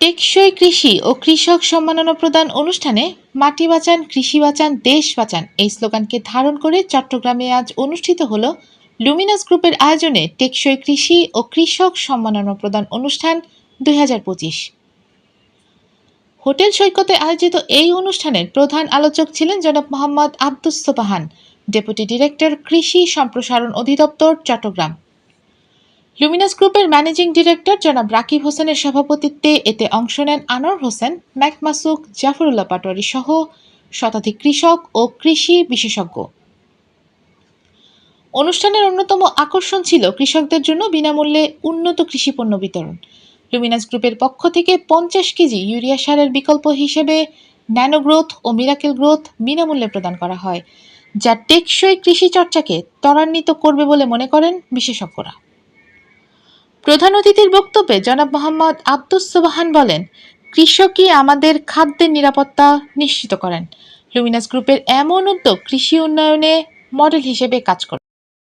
টেকসই কৃষি ও কৃষক সম্মাননা প্রদান অনুষ্ঠানে মাটি বাঁচান, কৃষি বাঁচান, দেশ বাঁচান এই স্লোগানকে ধারণ করে চট্টগ্রামে আজ অনুষ্ঠিত হলো লুমিনাস গ্রুপের আয়োজনে টেকসই কৃষি ও কৃষক সম্মাননা প্রদান অনুষ্ঠান দুই হাজার পঁচিশ। হোটেল সৈকতে আয়োজিত এই অনুষ্ঠানের প্রধান আলোচক ছিলেন জনাব মোহাম্মদ আব্দুস ডেপুটি ডিরেক্টর কৃষি সম্প্রসারণ অধিদপ্তর চট্টগ্রাম। লুমিনাস গ্রুপের ম্যানেজিং ডিরেক্টর জনাব রাকিব হোসেনের সভাপতিত্বে এতে অংশ নেন আনোয়ার হোসেন, ম্যাক মাসুক, জাফরুল্লাহ পাটোয়ারি সহ শতাধিক কৃষক ও কৃষি বিশেষজ্ঞ। অনুষ্ঠানের অন্যতম আকর্ষণ ছিল কৃষকদের জন্য বিনামূল্যে উন্নত কৃষি পণ্য বিতরণ। লুমিনাস গ্রুপের পক্ষ থেকে পঞ্চাশ কেজি ইউরিয়া সারের বিকল্প হিসেবে ন্যানো গ্রোথ ও মিরাকেল গ্রোথ বিনামূল্যে প্রদান করা হয়, যা টেকসই কৃষি চর্চাকে ত্বরান্বিত করবে বলে মনে করেন বিশেষজ্ঞরা। প্রধান অতিথির বক্তব্যে জনাব মোহাম্মদ আব্দুস সুবাহান বলেন, কৃষকই আমাদের খাদ্যের নিরাপত্তা নিশ্চিত করেন। লুমিনাস গ্রুপের এমন উদ্যোগ কৃষি উন্নয়নে মডেল হিসেবে কাজ করে